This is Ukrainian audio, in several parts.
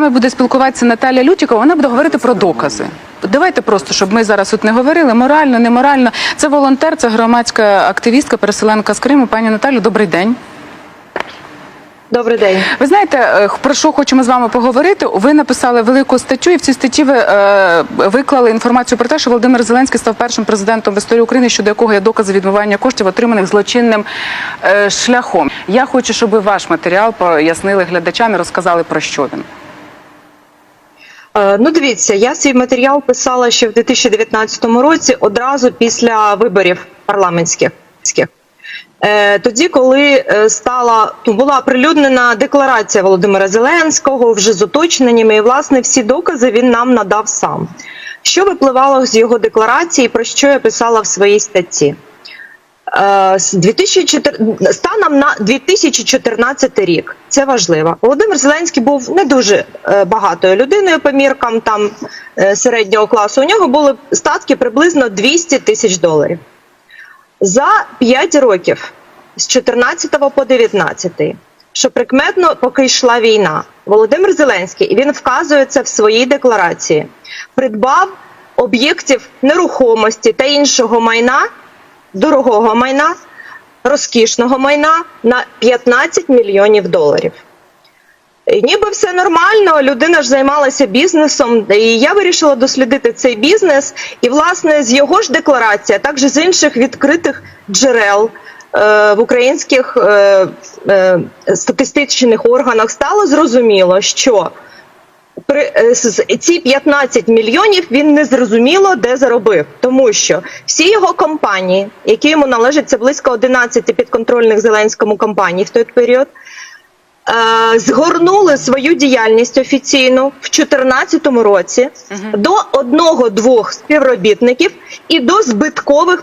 Ми буде спілкуватися Наталя Лютікова, вона буде говорити про докази. Давайте просто, щоб ми зараз тут не говорили морально, неморально. Це волонтер, це громадська активістка, переселенка з Криму. Пані Наталю, добрий день. Добрий день. Ви знаєте, е, про що хочемо з вами поговорити? Ви написали велику статтю, і в цій статті ви е, виклали інформацію про те, що Володимир Зеленський став першим президентом в історії України, щодо якого є докази відмивання коштів, отриманих злочинним е, шляхом. Я хочу, щоб ви ваш матеріал пояснили глядачам і розказали про що він. Е, Ну, дивіться, я свій матеріал писала ще в 2019 році, одразу після виборів парламентських. Е, Тоді, коли е, стала ну, була оприлюднена декларація Володимира Зеленського вже з уточненнями, і власне всі докази він нам надав сам. Що випливало з його декларації, про що я писала в своїй статті? Е, з 2004 станом на 2014 рік. Це важливо. Володимир Зеленський був не дуже е, багатою людиною по міркам там е, середнього класу. У нього були статки приблизно 200 тисяч доларів. За 5 років з 14 по 19, що прикметно, поки йшла війна, Володимир Зеленський, він вказує це в своїй декларації, придбав об'єктів нерухомості та іншого майна дорогого майна, розкішного майна на 15 мільйонів доларів. Ніби все нормально, людина ж займалася бізнесом, і я вирішила дослідити цей бізнес. І, власне, з його ж декларації, а також з інших відкритих джерел е, в українських е, е, статистичних органах стало зрозуміло, що при е, ці 15 мільйонів він не зрозуміло де заробив, тому що всі його компанії, які йому належать, це близько 11 підконтрольних Зеленському компаній в той період. Е, Згорнули свою діяльність офіційно в 2014 році до одного-двох співробітників і до збиткових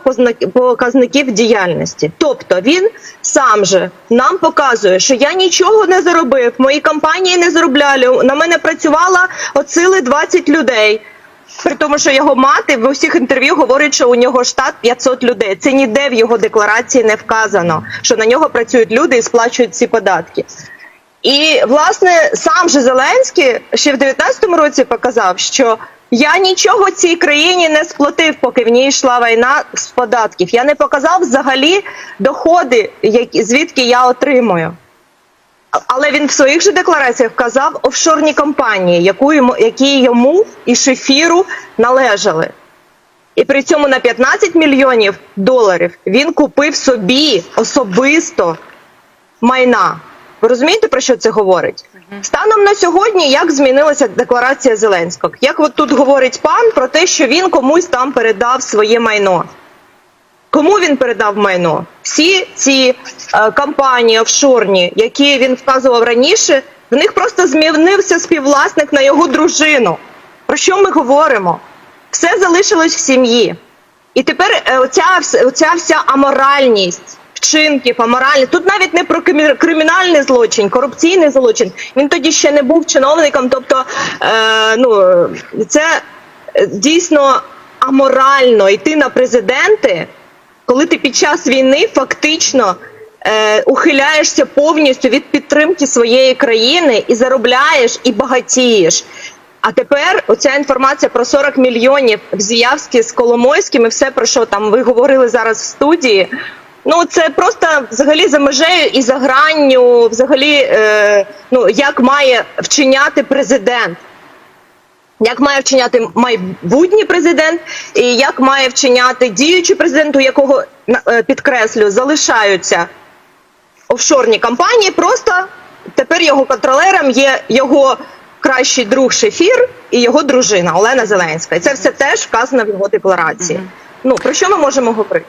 показників діяльності. Тобто він сам же нам показує, що я нічого не заробив, мої компанії не заробляли. На мене працювало от сили 20 людей. При тому, що його мати в усіх інтерв'ю говорить, що у нього штат 500 людей. Це ніде в його декларації не вказано, що на нього працюють люди і сплачують ці податки. І власне сам же Зеленський ще в 19-му році показав, що я нічого цій країні не сплатив, поки в ній йшла війна з податків. Я не показав взагалі доходи, які звідки я отримую. Але він в своїх же деклараціях вказав офшорні компанії, яку йому, які йому і шефіру належали. І при цьому на 15 мільйонів доларів він купив собі особисто майна. Ви розумієте, про що це говорить? Станом на сьогодні, як змінилася декларація Зеленського? Як от тут говорить пан про те, що він комусь там передав своє майно? Кому він передав майно? Всі ці е, компанії офшорні, які він вказував раніше, в них просто змінився співвласник на його дружину. Про що ми говоримо? Все залишилось в сім'ї. І тепер е, оця, оця вся аморальність вчинків, аморальність. Тут навіть не про кримінальний злочин, корупційний злочин. Він тоді ще не був чиновником. Тобто, е, ну це е, дійсно аморально йти на президенти, коли ти під час війни фактично. Е, ухиляєшся повністю від підтримки своєї країни і заробляєш і багатієш. А тепер оця інформація про 40 мільйонів в Зіявській з Коломойським і все про що там ви говорили зараз в студії. Ну це просто взагалі за межею і за гранню, взагалі, е, ну як має вчиняти президент. Як має вчиняти майбутній президент, і як має вчиняти діючий президент, у якого е, підкреслю залишаються офшорні компанії, просто тепер його контролером є його кращий друг Шефір і його дружина Олена Зеленська. І це все теж вказано в його декларації. Ну про що ми можемо говорити?